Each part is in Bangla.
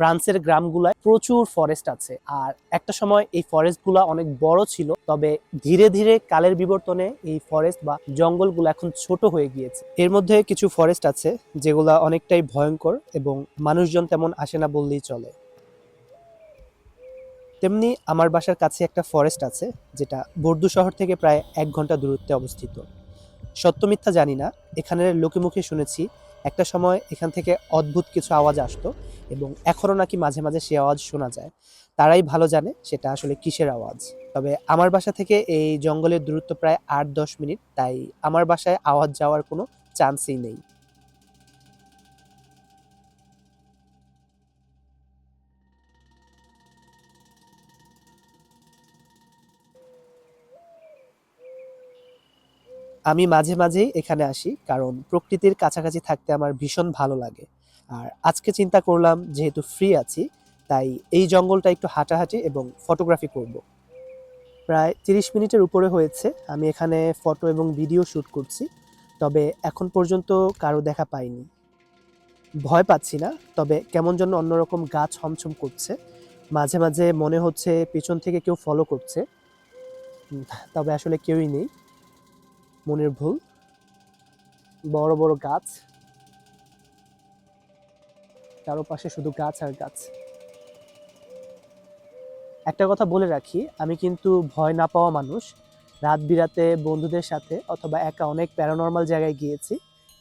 ফ্রান্সের গ্রামগুলায় প্রচুর ফরেস্ট আছে। আর একটা সময় এই ফরেস্টগুলা অনেক বড় ছিল, তবে ধীরে ধীরে কালের বিবর্তনে এই ফরেস্ট বা জঙ্গলগুলো এখন ছোট হয়ে গিয়েছে। এর মধ্যে কিছু ফরেস্ট আছে যেগুলা অনেকটাই ভয়ঙ্কর এবং মানুষজন তেমন আসে না বললেই চলে। তেমনি আমার বাসার কাছে একটা ফরেস্ট আছে, যেটা বর্দু শহর থেকে প্রায় এক ঘণ্টা দূরত্বে অবস্থিত। সত্য মিথ্যা জানি না, এখানের লোকে মুখে শুনেছি, একটা সময় এখান থেকে অদ্ভুত কিছু আওয়াজ আসতো এবং এখনও নাকি মাঝে মাঝে সে আওয়াজ শোনা যায়। তারাই ভালো জানে সেটা আসলে কিসের আওয়াজ। তবে আমার বাসা থেকে এই জঙ্গলের দূরত্ব প্রায় আট দশ মিনিট, তাই আমার বাসায় আওয়াজ যাওয়ার কোনো চান্সই নেই। আমি মাঝে মাঝেই এখানে আসি, কারণ প্রকৃতির কাছাকাছি থাকতে আমার ভীষণ ভালো লাগে। আর আজকে চিন্তা করলাম, যেহেতু ফ্রি আছি, তাই এই জঙ্গলটা একটু হাঁটাহাঁটি এবং ফটোগ্রাফি করব। প্রায় তিরিশ মিনিটের উপরে হয়েছে, আমি এখানে ফটো এবং ভিডিও শ্যুট করছি, তবে এখন পর্যন্ত কারও দেখা পাইনি। ভয় পাচ্ছি না, তবে কেমন যেন অন্যরকম গাছ হমছম করছে। মাঝে মাঝে মনে হচ্ছে পিছন থেকে কেউ ফলো করছে। তবে আসলে কেউই নেই। মনের ভুল। বড় বড় গাছ। চারপাশে শুধু গাছ আর গাছ। একটা কথা বলে রাখি, আমি কিন্তু ভয় না পাওয়া মানুষ। রাত বিরাতে বন্ধুদের সাথে অথবা একা অনেক প্যারানর্মাল জায়গায় গিয়েছি।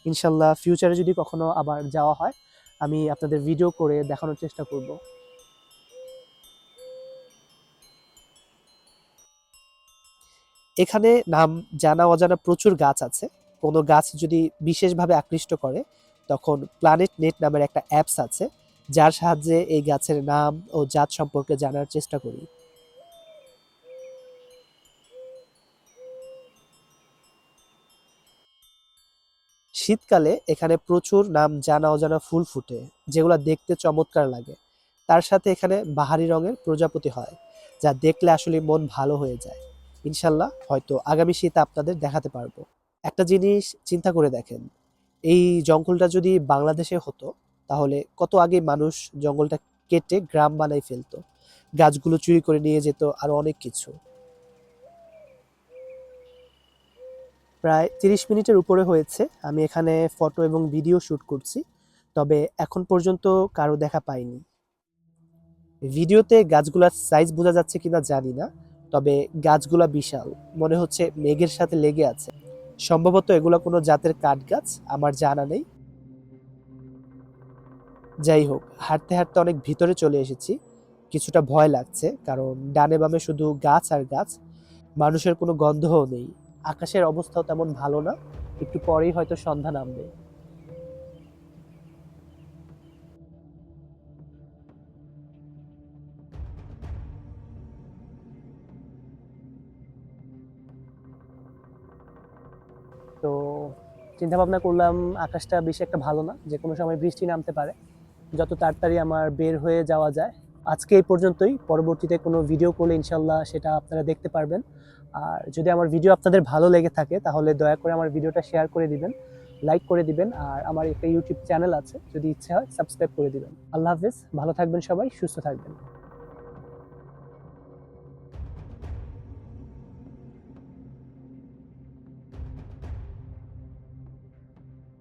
ইনশাল্লাহ ফিউচারে যদি কখনো আবার যাওয়া হয়, আমি আপনাদের ভিডিও করে দেখানোর চেষ্টা করব। এখানে নাম জানা অজানা প্রচুর গাছ আছে। কোনো গাছ যদি বিশেষভাবে আকৃষ্ট করে তখন প্ল্যানেট নেট নামের একটা অ্যাপস আছে, যার সাহায্যে এই গাছের নাম ও জাত সম্পর্কে জানার চেষ্টা করি। শীতকালে এখানে প্রচুর নাম জানা অজানা ফুল ফুটে, যেগুলো দেখতে চমৎকার লাগে। তার সাথে এখানে বাহারি রঙের প্রজাপতি হয়, যা দেখলে আসলে মন ভালো হয়ে যায়। ইনশাল্লাহ হয়তো আগামী শীত আপনাদের দেখাতে পারব। একটা জিনিস চিন্তা করে দেখেন এই জঙ্গলটা যদি বাংলাদেশে হতো, তাহলে কত আগে মানুষ জঙ্গলটা কেটে গ্রাম বানাই ফেলতো, গাছগুলো চুরি করে নিয়ে যেত আর অনেক কিছু। প্রায় তিরিশ মিনিটের উপরে হয়েছে, আমি এখানে ফটো এবং ভিডিও শ্যুট করছি, তবে এখন পর্যন্ত কারও দেখা পাইনি। ভিডিওতে গাছগুলার সাইজ বোঝা যাচ্ছে কিনা জানি না, তবে গাছগুলা বিশাল, মনে হচ্ছে মেঘের সাথে লেগে আছে। সম্ভবত এগুলো কোনো জাতের কাঠ গাছ আমার জানা নেই। যাই হোক, হাঁটতে হাঁটতে অনেক ভিতরে চলে এসেছি। কিছুটা ভয় লাগছে, কারণ ডানে বামে শুধু গাছ আর গাছ, মানুষের কোনো গন্ধও নেই। আকাশের অবস্থাও তেমন ভালো না, একটু পরেই হয়তো সন্ধ্যা নামবে। চিন্তা ভাবনা করলাম আকাশটা বেশি একটা ভালো না, যে কোনো সময় বৃষ্টি নামতে পারে। যত তাড়াতাড়ি আমার বের হয়ে যাওয়া যায়, আজকে এই পর্যন্তই। পরবর্তীতে কোনো ভিডিও করলে ইনশাল্লাহ সেটা আপনারা দেখতে পারবেন। আর যদি আমার ভিডিও আপনাদের ভালো লেগে থাকে, তাহলে দয়া করে আমার ভিডিওটা শেয়ার করে দিবেন লাইক করে দিবেন, আর আমার একটা ইউটিউব চ্যানেল আছে, যদি ইচ্ছে হয় সাবস্ক্রাইব করে দিবেন। আল্লাহ হাফিজ, ভালো থাকবেন সবাই, সুস্থ থাকবেন।